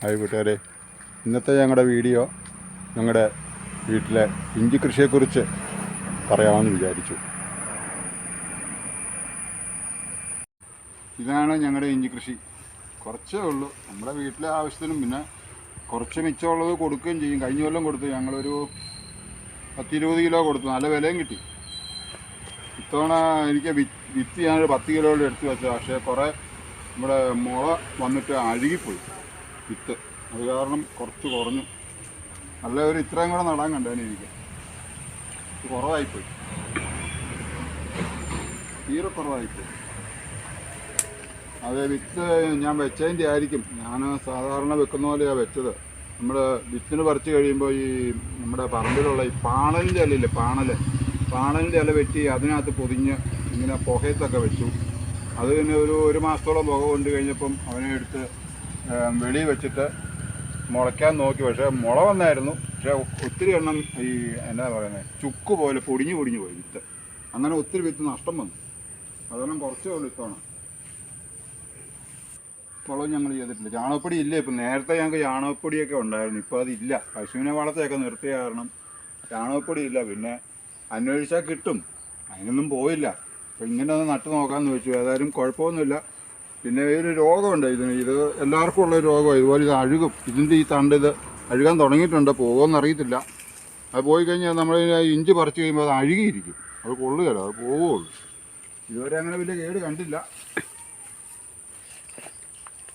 Hi കൂട്ടുകാരെ. ഇന്നത്തെ ഞങ്ങളുടെ വീഡിയോ ഞങ്ങളുടെ വീട്ടിലെ ഇഞ്ചി കൃഷിയെക്കുറിച്ച് പറയാമെന്ന് വിചാരിച്ചു. ഇതാണ് ഞങ്ങളുടെ ഇഞ്ചി കൃഷി. കുറച്ചേ ഉള്ളൂ. നമ്മുടെ വീട്ടിലെ ആവശ്യത്തിനും പിന്നെ കുറച്ച് മിച്ചമുള്ളത് കൊടുക്കുകയും ചെയ്യും. കഴിഞ്ഞ കൊല്ലം കൊടുത്തു. ഞങ്ങളൊരു പത്തിരുപത് കിലോ കൊടുത്തു. നല്ല വിലയും കിട്ടി. ഇത്തവണ എനിക്ക് വിത്ത് ഞാനൊരു പത്ത് കിലോയുടെ എടുത്ത് വെച്ചത് പക്ഷേ കുറേ നമ്മുടെ മുള വന്നിട്ട് അഴുകിപ്പോയി. വിത്ത് അത് കാരണം കുറച്ച് കുറഞ്ഞു. നല്ല ഒരു ഇത്രയും കൂടെ നടാൻ കണ്ടേനെ എനിക്ക് കുറവായിപ്പോയി. തീരെ കുറവായിപ്പോയി. അത് വിത്ത് ഞാൻ വെച്ചതിന്റെ ആയിരിക്കും. ഞാൻ സാധാരണ വെക്കുന്ന പോലെയാണ് വെച്ചത്. നമ്മൾ വിത്തിന് പറിച്ച് കഴിയുമ്പോൾ ഈ നമ്മുടെ പറമ്പിലുള്ള ഈ പാണലിന്റെ ഇലയില്ലേ പാണൽ പാണലിന്റെ ഇല വെട്ടി അതിനകത്ത് പൊതിഞ്ഞ് ഇങ്ങനെ പുകയത്തൊക്കെ വെച്ചു. അത് പിന്നെ ഒരു ഒരു മാസത്തോളം പുക കൊണ്ട് കഴിഞ്ഞപ്പം അവനെ എടുത്ത് വെളിയിൽ വെച്ചിട്ട് മുളയ്ക്കാൻ നോക്കി. പക്ഷേ മുള വന്നായിരുന്നു. പക്ഷേ ഒത്തിരി എണ്ണം ഈ എന്നാ പറയുന്നത് ചുക്ക് പോലെ പൊടിഞ്ഞു പൊടിഞ്ഞു പോയി വിത്ത്. അങ്ങനെ ഒത്തിരി വിത്ത് നഷ്ടം വന്നു. അതെല്ലാം കുറച്ചേ ഉള്ളൂ ഇത്തവണ. വളം ഞങ്ങൾ ചെയ്തിട്ടില്ല. ചാണകപ്പൊടി ഇല്ല? ഇപ്പം നേരത്തെ ഞങ്ങൾക്ക് ചാണകപ്പൊടിയൊക്കെ ഉണ്ടായിരുന്നു. ഇപ്പോൾ അതില്ല പശുവിനെ വളർത്തെയൊക്കെ നിർത്തിയ കാരണം ചാണകപ്പൊടി ഇല്ല. പിന്നെ അന്വേഷിച്ചാൽ കിട്ടും. അതിനൊന്നും പോയില്ല. അപ്പം ഇങ്ങനെ ഒന്ന് നട്ടു നോക്കാമെന്ന് വെച്ചു. ഏതായാലും കുഴപ്പമൊന്നുമില്ല. പിന്നെ ഒരു രോഗമുണ്ട്. ഇതിന് ഇത് എല്ലാവർക്കും ഉള്ള രോഗം രോഗമാണ്. ഇതുപോലെ ഇത് അഴുകും. ഇതിന്റെ ഈ തണ്ട് ഇത് അഴുകാൻ തുടങ്ങിയിട്ടുണ്ട്. പോകുമെന്ന് അറിയത്തില്ല. അത് പോയി കഴിഞ്ഞാൽ നമ്മൾ ഇഞ്ചി പറിച്ചു കഴിയുമ്പോൾ അത് അഴുകിയിരിക്കും. അത് കൊള്ളുകയില്ല അത് പോവുള്ളൂ ഇതുവരെ അങ്ങനെ വലിയ കേട് കണ്ടില്ല.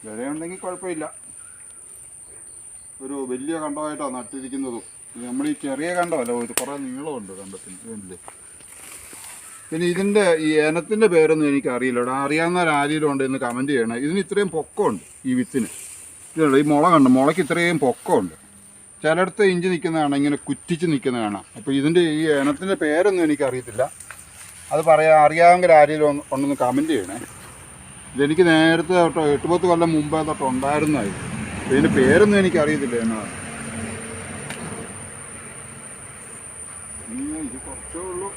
വിലയുണ്ടെങ്കിൽ കുഴപ്പമില്ല. ഒരു വലിയ കണ്ടമായിട്ടാണ് നട്ടിരിക്കുന്നതും. നമ്മൾ ഈ ചെറിയ കണ്ടമല്ല കുറേ നീളമുണ്ട് കണ്ടത്തിന്. ഇതിന്റെ പിന്നെ ഇതിന്റെ ഈ ഏനത്തിന്റെ പേരൊന്നും എനിക്ക് അറിയില്ല ഇവിടെ അറിയാവുന്ന ആരെങ്കിലും ഉണ്ട് എന്ന് കമന്റ് ചെയ്യണം. ഇതിന് ഇത്രയും പൊക്കമുണ്ട് ഈ വിത്തിന്. ഇതുണ്ട് ഈ മുള കണ്ട്? മുളയ്ക്ക് ഇത്രയും പൊക്കമുണ്ട്. ചിലയിടത്ത് ഇഞ്ചി നിൽക്കുന്നതാണ് ഇങ്ങനെ കുറ്റിച്ച് നിൽക്കുന്നതാണ്. അപ്പോൾ ഇതിന്റെ ഈ ഏനത്തിന്റെ പേരൊന്നും എനിക്ക് അറിയത്തില്ല അത് പറയാൻ അറിയാമെങ്കിൽ ആരെങ്കിലും ഉണ്ടെന്ന് കമന്റ് ചെയ്യണേ. ഇതെനിക്ക് നേരത്തെ തൊട്ട് എട്ട് പത്ത് കൊല്ലം മുമ്പേ തൊട്ട് ഉണ്ടായിരുന്നായിരുന്നു. ഇതിന്റെ പേരൊന്നും എനിക്ക് അറിയത്തില്ല എന്നാണ് ഇത് കുറച്ചേ ഉള്ളൂ.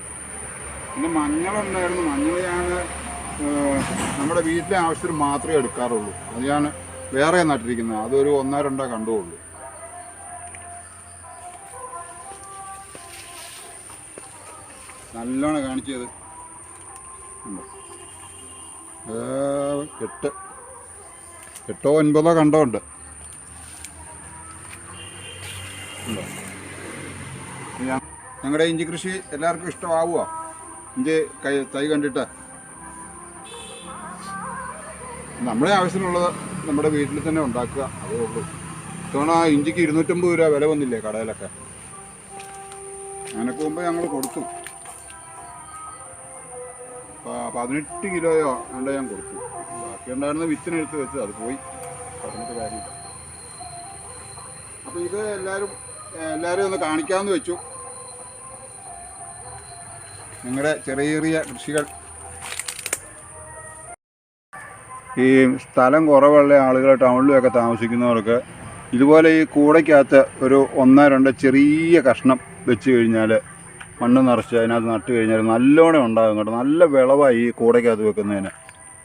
പിന്നെ മഞ്ഞളുണ്ടായിരുന്നു. മഞ്ഞൾ ഞാൻ നമ്മുടെ വീട്ടിലെ ആവശ്യത്തിന് മാത്രമേ എടുക്കാറുള്ളൂ. അത് ഞാൻ വേറെ നട്ടിരിക്കുന്നത്. അതൊരു ഒന്നോ രണ്ടോ കണ്ടുള്ളൂ. നല്ലോണം കാണിച്ചത്. എട്ട്. എട്ടോ ഒൻപതോ കണ്ടോ ഉണ്ട്. ഞങ്ങളുടെ ഇഞ്ചി കൃഷി എല്ലാവർക്കും ഇഷ്ടമാവുമോ ഇഞ്ചി കൈ തൈ കണ്ടിട്ട്. നമ്മുടെ ആവശ്യത്തിനുള്ളത് നമ്മുടെ വീട്ടിൽ തന്നെ ഉണ്ടാക്കുക അതേ ഉള്ളൂ. ഇത്തവണ ഇഞ്ചിക്ക് ഇരുന്നൂറ്റമ്പത് രൂപ വില വന്നില്ലേ കടയിലൊക്കെ? അങ്ങനൊക്കെ മുമ്പ് ഞങ്ങൾ കൊടുത്തു. പതിനെട്ട് കിലോയോ അണ്ട ഞാൻ കൊടുത്തു. ബാക്കി ഉണ്ടായിരുന്ന വിത്തിനെടുത്ത് വെച്ചത് അത് പോയി. പറഞ്ഞിട്ട് കാര്യമില്ല. അപ്പോൾ ഇത് എല്ലാവരും എല്ലാവരും ഒന്ന് കാണിക്കാമെന്ന് വെച്ചു. നിങ്ങളുടെ ചെറിയ ചെറിയ കൃഷികൾ. ഈ സ്ഥലം കുറവുള്ള ആളുകൾ ടൗണിലുമൊക്കെ താമസിക്കുന്നവർക്ക് ഇതുപോലെ ഈ കൂടയ്ക്കകത്ത് ഒരു ഒന്നോ രണ്ടോ ചെറിയ കഷ്ണം വെച്ച് കഴിഞ്ഞാൽ മണ്ണ് നിറച്ച് അതിനകത്ത് നട്ട് കഴിഞ്ഞാൽ നല്ലോണം ഉണ്ടാകും കേട്ടോ. നല്ല വിളവായി ഈ കൂടയ്ക്കകത്ത് വെക്കുന്നതിന്.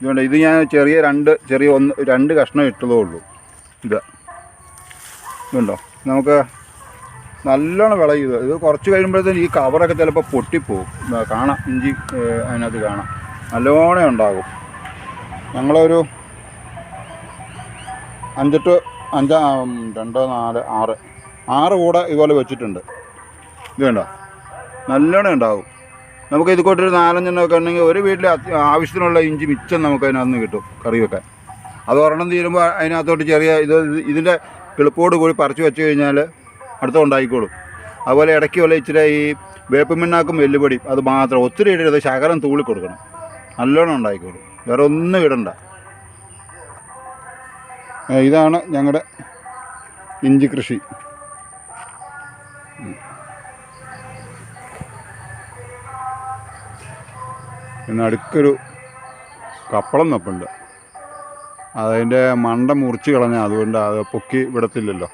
ഇതുകൊണ്ട് ഇത് ഞാൻ ചെറിയ രണ്ട് ചെറിയ ഒന്ന് രണ്ട് കഷ്ണം ഇട്ടതേ ഉള്ളൂ. ഇത്. ഇതുണ്ടോ? നമുക്ക് നല്ലോണം വിളയുക. ഇത് കുറച്ച് കഴിയുമ്പോഴത്തേന് ഈ കവറൊക്കെ ചിലപ്പോൾ പൊട്ടിപ്പോവും. കാണാം. ഇഞ്ചി അതിനകത്ത് കാണാം. നല്ലോണം ഉണ്ടാകും. ഞങ്ങളൊരു അഞ്ചെട്ട് അഞ്ച് രണ്ടോ നാല് ആറ് ആറ് കൂടെ ഇതുപോലെ വെച്ചിട്ടുണ്ട്. ഇത് വേണ്ട നല്ലോണം ഉണ്ടാകും. നമുക്ക് ഇത് കൂട്ടൊരു നാലഞ്ചെണ്ണമൊക്കെ ഉണ്ടെങ്കിൽ ഒരു വീട്ടിൽ ആവശ്യത്തിനുള്ള ഇഞ്ചി മിച്ചം നമുക്ക് അതിനകത്ത് കിട്ടും കറി വെക്കാൻ. അത് ഒരെണ്ണം തീരുമ്പോൾ അതിനകത്തോട്ട് ചെറിയ ഇത് ഇതിന്റെ കിളിപ്പോട് കൂടി പറിച്ചു വെച്ച് കഴിഞ്ഞാൽ അടുത്ത ഉണ്ടായിക്കോളും അതുപോലെ ഇടയ്ക്ക് വല്ല ഇച്ചിരി ഈ വേപ്പുമിണ്ണാക്കും വെല്ലുപടി അത് മാത്രം ഒത്തിരി ഇടരുത് ശകലം തൂളി കൊടുക്കണം. നല്ലോണം ഉണ്ടായിക്കോളും. വേറെ ഒന്നും ഇടണ്ട. ഇതാണ് ഞങ്ങളുടെ ഇഞ്ചി കൃഷി. പിന്നെ അടുക്കൊരു കപ്പളം നപ്പുണ്ട്. അതിന്റെ മണ്ട മുറിച്ച് കളഞ്ഞ അതുകൊണ്ട് അത് പൊക്കി വിടത്തില്ലല്ലോ.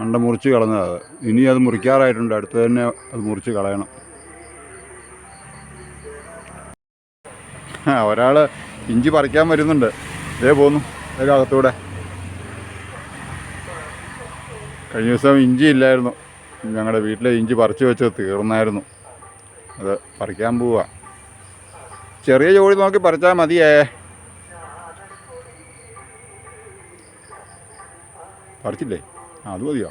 മണ്ട മുറിച്ച് കളഞ്ഞത് ഇനി അത് മുറിക്കാറായിട്ടുണ്ട്. അടുത്ത് തന്നെ അത് മുറിച്ച് കളയണം. ഒരാൾ ഇഞ്ചി പറിക്കാൻ വരുന്നുണ്ട്. ഇതേ പോന്നു. അതിനകത്തൂടെ കഴിഞ്ഞ ദിവസം ഇഞ്ചി ഇല്ലായിരുന്നു. ഞങ്ങളുടെ വീട്ടിലെ ഇഞ്ചി പറിച്ചു വെച്ചത് തീർന്നായിരുന്നു. അത് പറിക്കാൻ പോവുക ചെറിയ ജോലി നോക്കി പറിച്ചാൽ മതിയേ. പറിച്ചില്ലേ? അത് മതിയോ?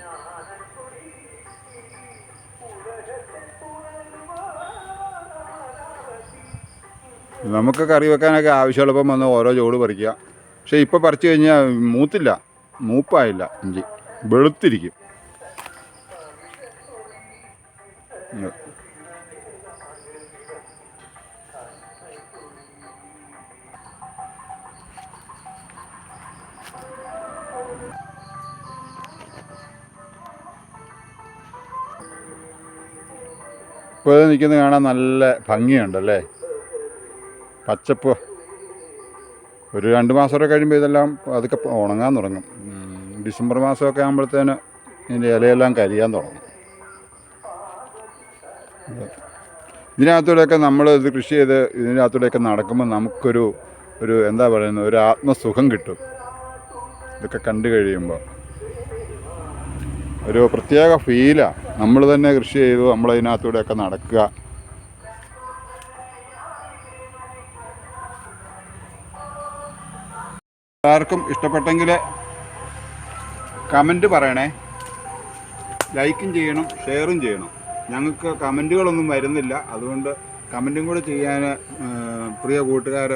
നമുക്ക് കറി വെക്കാനൊക്കെ ആവശ്യമുള്ളപ്പം വന്ന് ഓരോ ചോട് പറിക്കുക. പക്ഷേ ഇപ്പോൾ പറിച്ചു കഴിഞ്ഞാൽ മൂത്തില്ല. മൂപ്പായില്ല ഇഞ്ചി. വെളുത്തിരിക്കും. ഇപ്പോൾ നിൽക്കുന്നത് കാണാൻ നല്ല ഭംഗിയുണ്ടല്ലേ? പച്ചപ്പ്. ഒരു രണ്ട് മാസമൊക്കെ കഴിയുമ്പോൾ ഇതെല്ലാം അതൊക്കെ ഉണങ്ങാൻ തുടങ്ങും. ഡിസംബർ മാസമൊക്കെ ആകുമ്പോഴത്തേന് ഇതിന്റെ ഇലയെല്ലാം കരിയാൻ തുടങ്ങും. ഇതിനകത്തൂടെയൊക്കെ നമ്മൾ ഇത് കൃഷി ചെയ്ത് ഇതിനകത്തൂടെയൊക്കെ നടക്കുമ്പോൾ നമുക്കൊരു ഒരു എന്താ പറയുന്നത് ഒരു ആത്മസുഖം കിട്ടും. ഇതൊക്കെ കണ്ടു കഴിയുമ്പോൾ. ഒരു പ്രത്യേക ഫീലാണ് നമ്മൾ തന്നെ കൃഷി ചെയ്തു നമ്മളതിനകത്തൂടെയൊക്കെ നടക്കുക. എല്ലാവർക്കും ഇഷ്ടപ്പെട്ടെങ്കിൽ കമന്റ് പറയണേ. ലൈക്കും ചെയ്യണം ഷെയറും ചെയ്യണം. ഞങ്ങൾക്ക് കമന്റുകളൊന്നും വരുന്നില്ല. അതുകൊണ്ട് കമന്റും കൂടെ ചെയ്യാൻ പ്രിയ കൂട്ടുകാർ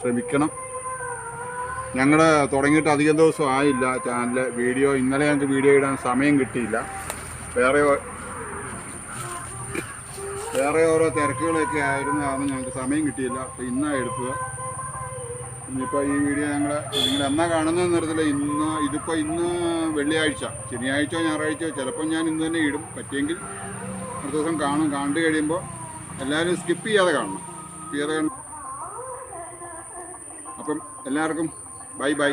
ശ്രമിക്കണം. ഞങ്ങൾ തുടങ്ങിയിട്ട് അധികം ദിവസം ആയില്ല ചാനൽ വീഡിയോ ഇന്നലെ ഞങ്ങൾക്ക് വീഡിയോ ഇടാൻ സമയം കിട്ടിയില്ല. വേറെ വേറെ ഓരോ തിരക്കുകളൊക്കെ ആയിരുന്നു. കാരണം ഞങ്ങൾക്ക് സമയം കിട്ടിയില്ല. അപ്പോൾ ഇന്നാണ് എടുത്തത് ഇനിയിപ്പോൾ ഈ വീഡിയോ ഞങ്ങൾ നിങ്ങൾ എന്നാ കാണുന്നതെന്ന് അറിയത്തില്ല. ഇന്ന് ഇതിപ്പോൾ ഇന്ന് വെള്ളിയാഴ്ച. ശനിയാഴ്ചയോ ഞായറാഴ്ചയോ ചിലപ്പോൾ ഞാൻ ഇന്ന് തന്നെ ഇടും. പറ്റിയെങ്കിൽ അടുത്ത ദിവസം കാണും. കണ്ടു കഴിയുമ്പോൾ എല്ലാവരും സ്കിപ്പ് ചെയ്യാതെ കാണണം. സ്കിപ്പ് ചെയ്യാതെ കാണണം. അപ്പം എല്ലാവർക്കും ബൈ ബൈ.